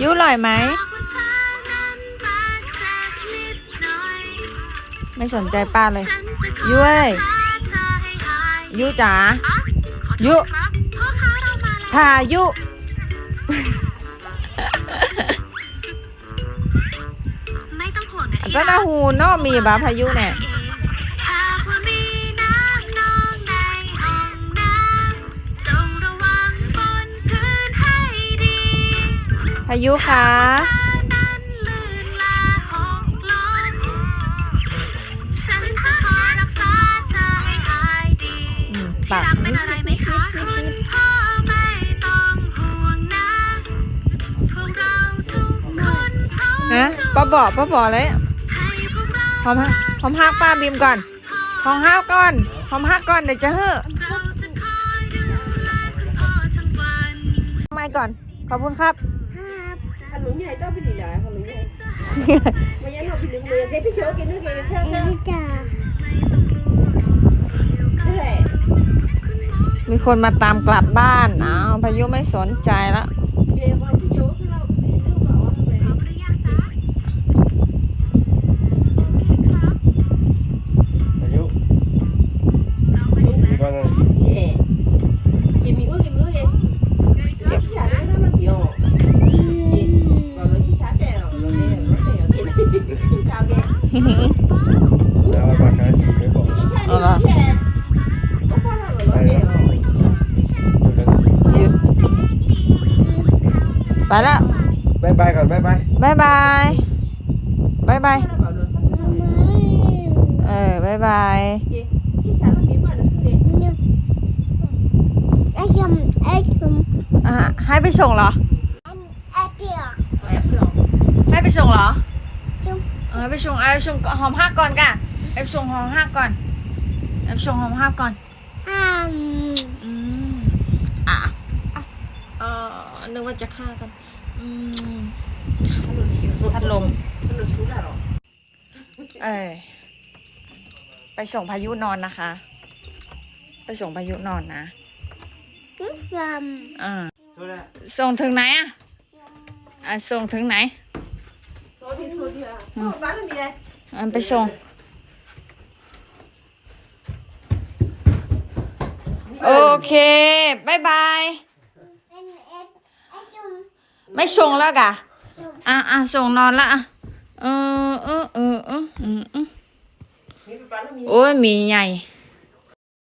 ยุอร่อยไหม ไม่สนใจป้าเลย ยุ้ยยุจ๋ายุพายุไม่ต้องห่วงนะที่ก็น่าหูเนอะมีบ้าพายุเนี่ย ยดีอืมที่ปากรักเป็นอะไรไหมคะคุณพ่อไม่ต้องห่วงนะพวกเราทุกคนพร้อมนะป้าบอกป้าบอกเลยให้พวกเราพร้อมฮะพร้อมฮักป้าบีมก่อนพร้อมฮักก่อนพร้อมฮักก่อนเดี๋ยวจะเฮ้อเราจะคอยดูแลคุณพ่อทั้งวันไม่ก่อน ขอบคุณครับ ขนมใหญ่ต้องไปดีหน่อยขนมใหญ่ไม่งั้นเราไปดึงมือเทพี่โชว์กินด้วยกันเครื่องเครื่องนั่นแหละมีคนมาตามกลับบ้านอ้าวพายุไม่สนใจละเกมวันพี่โชว์คือเราดื้อบอกว่าทำไมพร้อมหรือยั ไปละบายบายก่อนบายบายบายบายบายบายพอแล้วแบบเราสักเออบายบายชิชาต้องมีบ้านเราซื้อเองอะให้ไปส่งเหรอแอบเปล่าให้ไปส่งเหรอเออไปส่งเอาไปส่งหอมฮักก่อนกะไปส่งหอมฮักก่อนไปส่งหอมฮักก่อนอืมอะอะเออ นึกว่าจะฆ่ากัน อืมพัดลมเราซื้อแล้วหรอเออไปส่งพายุนอนนะคะ ไปส่งพายุนอนนะอ่าสู้แล้วส่งถึงไหนอะอะส่งถึงไหนโซดีโซดีอะโซบ้านมีอะไรอะไปส่งโอเคบายบาย ไม่ส่งแล้วกะอะอะส่งนอนละอะเออเออเออเอออืมอืมมีบ้านมีโอ้ยหมีใหญ่ม